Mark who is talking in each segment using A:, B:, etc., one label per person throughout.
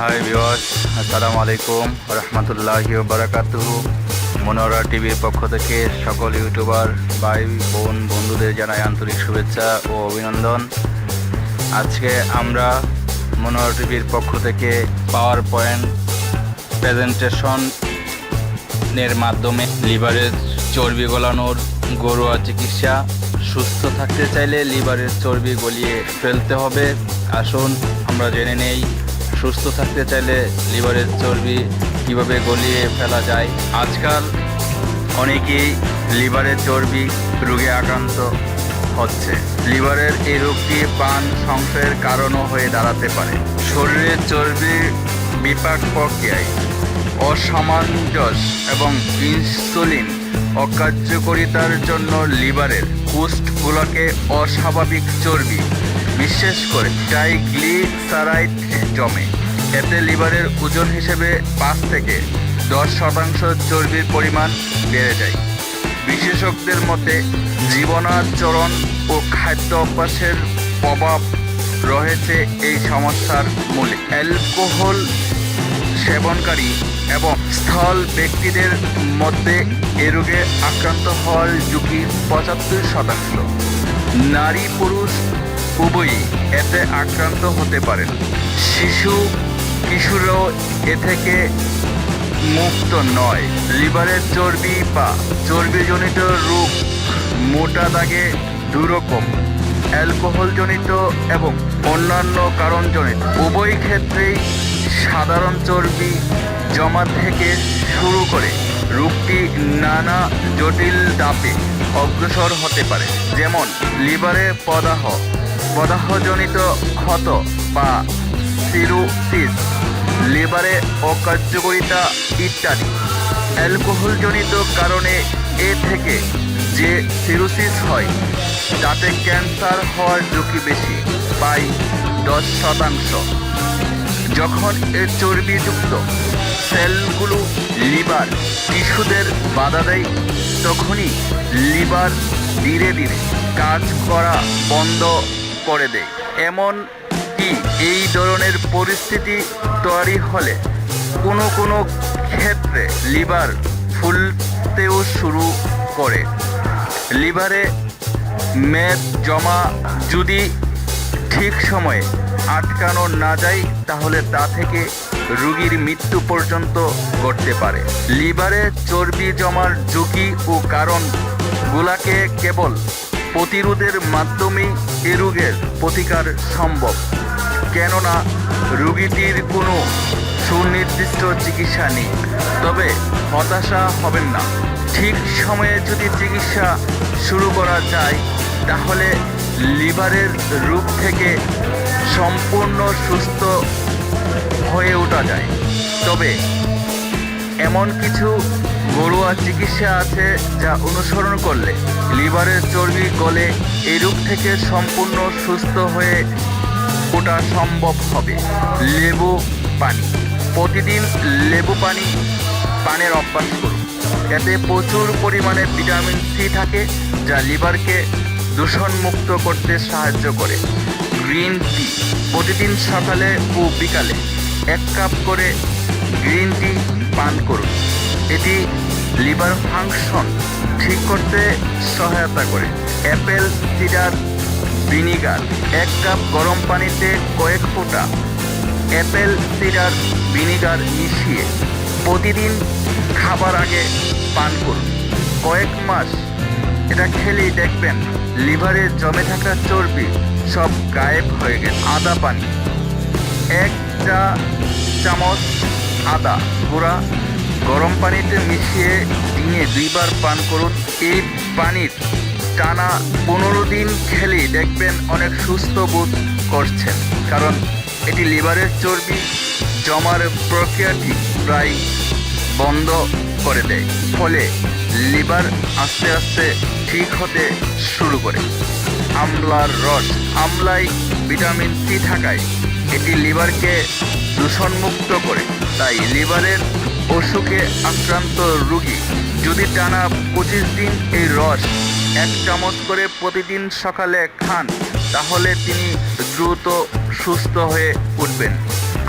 A: High viewers আসসালামু আলাইকুম রহমতুল্লাহি বারাকাতুহু মনোরা টিভির পক্ষ থেকে সকল ইউটিউবার ভাই, বোন, বন্ধুদের জানাই আন্তরিক শুভেচ্ছা ও অভিনন্দন। আজকে আমরা মনোরা টিভির পক্ষ থেকে পাওয়ার পয়েন্ট প্রেজেন্টেশন এর মাধ্যমে লিভারের চর্বি গলানোর ঘরোয়া চিকিৎসা, সুস্থ থাকতে চাইলে লিভারের চর্বি গলিয়ে ফেলতে হবে। আসুন, আমরা জেনে নেই সুস্থ থাকতে চাইলে লিভারের চর্বি কীভাবে গলিয়ে ফেলা যায়? আজকাল অনেকেই লিভারের চর্বি রোগে আক্রান্ত হচ্ছে। লিভারের এই রোগটি পান সংশয়ের কারণও হয়ে দাঁড়াতে পারে। শরীরের চর্বি বিপাক প্রক্রিয়ায় অসামঞ্জস এবং ইনসুলিন অকার্যকরিতার জন্য লিভারের কুষ্ঠগুলোকে অস্বাভাবিক চর্বি বিশেষ করে ট্রাইগ্লিসারাইড জমে। এতে লিভারের ওজন হিসেবে পাঁচ থেকে দশ শতাংশ চর্বির পরিমাণ বেড়ে যায়। বিশেষজ্ঞদের মতে, জীবনাচরণ ও খাদ্য অভ্যাসের প্রভাব রয়েছে এই সমস্যার মূলে। অ্যালকোহল সেবনকারী এবং স্থল ব্যক্তিদের মধ্যে এ রোগে আক্রান্ত হওয়ার ঝুঁকি পঁচাত্তর শতাংশ। নারী পুরুষ উভয়ই এতে আক্রান্ত হতে পারেন। শিশু কিশোরও এ থেকে মুক্ত নয়। লিভারের চর্বি বা চর্বিজনিত রোগ মোটা দাগে দুরকম। অ্যালকোহলজনিত এবং অন্যান্য কারণজনিত। উভয় ক্ষেত্রেই সাধারণ চর্বি জমা থেকে শুরু করে রোগটি নানা জটিল দাপে অগ্রসর হতে পারে। যেমন লিভারে প্রদাহ প্রদাহজনিত ক্ষত বা সিরোসিস, লিভারে অকার্যকরিতা ইত্যাদি। অ্যালকোহলজনিত কারণে এ থেকে যে সিরোসিস হয়, তাতে ক্যান্সার হওয়ার ঝুঁকি বেশি, প্রায় দশ শতাংশ। যখন এ চর্বিযুক্ত সেলগুলো লিভার টিস্যুদের বাধা দেয়, তখনই লিভার ধীরে ধীরে কাজ করা বন্ধ করে দেয় এমন কি এই ধরনের পরিস্থিতি তৈরি হলে কোনো কোনো ক্ষেত্রে লিভার ফুলতেও শুরু করে। লিভারে মেদ জমা যদি ঠিক সময়ে আটকানো না যায়, তাহলে তা থেকে রোগীর মৃত্যু পর্যন্ত ঘটতে পারে। লিভারে চর্বি জমার ঝুঁকি ও কারণগুলাকে কেবল প্রতিরোধের মাধ্যমেই এ রোগের প্রতিকার সম্ভব। কেননা, রোগীটির কোনো সুনির্দিষ্ট চিকিৎসা নেই। তবে হতাশা হবেন না। ঠিক সময়ে যদি চিকিৎসা শুরু করা যায়, তাহলে লিভারের রোগ থেকে সম্পূর্ণ সুস্থ হয়ে ওঠা যায়। তবে এমন কিছু ঘরোয়া চিকিৎসা আছে যা অনুসরণ করলে লিভারের চর্বি গলে এই রোগ থেকে সম্পূর্ণ সুস্থ হয়ে ওঠা সম্ভব হবে। লেবু পানি। প্রতিদিন লেবু পানি পানের অভ্যাস করুন। এতে প্রচুর পরিমাণে ভিটামিন সি থাকে যা লিভারকে দূষণমুক্ত করতে সাহায্য করে। গ্রিন টি প্রতিদিন সকালে ও বিকালে এক কাপ করে গ্রিন টি পান করুন। এটি লিভার ফাংশন ঠিক করতে সহায়তা করে। অ্যাপেল, সিডার, ভিনিগার, এক কাপ গরম পানিতে কয়েক ফোঁটা। অ্যাপেল, সিডার, ভিনিগার মিশিয়ে প্রতিদিন খাবার আগে পান করুন। কয়েক মাস এটা খেলেই দেখবেন লিভারে জমে থাকা চর্বি সব গায়েব হয়ে গেছে। আদা পানি, এক চা চামচ আদা গুঁড়া গরম পানিতে মিশিয়ে দিনে দুইবার পান করুন। এই পানির টানা পনেরো দিন খেলেই দেখবেন অনেক সুস্থ বোধ করছেন। কারণ এটি লিভারের চর্বি, জমার প্রক্রিয়াটি প্রায় বন্ধ করে দেয়। ফলে লিভার আস্তে আস্তে ঠিক হতে শুরু করে। আমলার রস, আমলায় ভিটামিন সি থাকায় এটি লিভারকে দূষণমুক্ত করে। তাই লিভারের অসুখে আক্রান্ত রোগী। যদি টানা পঁচিশ দিন এই রস, এক চামচ করে প্রতিদিন সকালে খান, তাহলে তিনি দ্রুত সুস্থ হয়ে উঠবেন।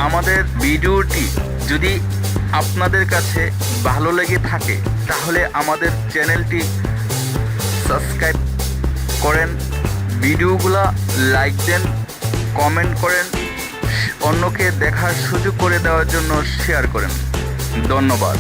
A: আমাদের ভিডিওটি যদি আপনাদের কাছে ভালো লেগে থাকে, তাহলে আমাদের চ্যানেলটি সাবস্ক্রাইব করেন, ভিডিওগুলো লাইক দেন, কমেন্ট করেন, অন্যকে দেখার সুযোগ করে দেওয়ার জন্য শেয়ার করেন। ধন্যবাদ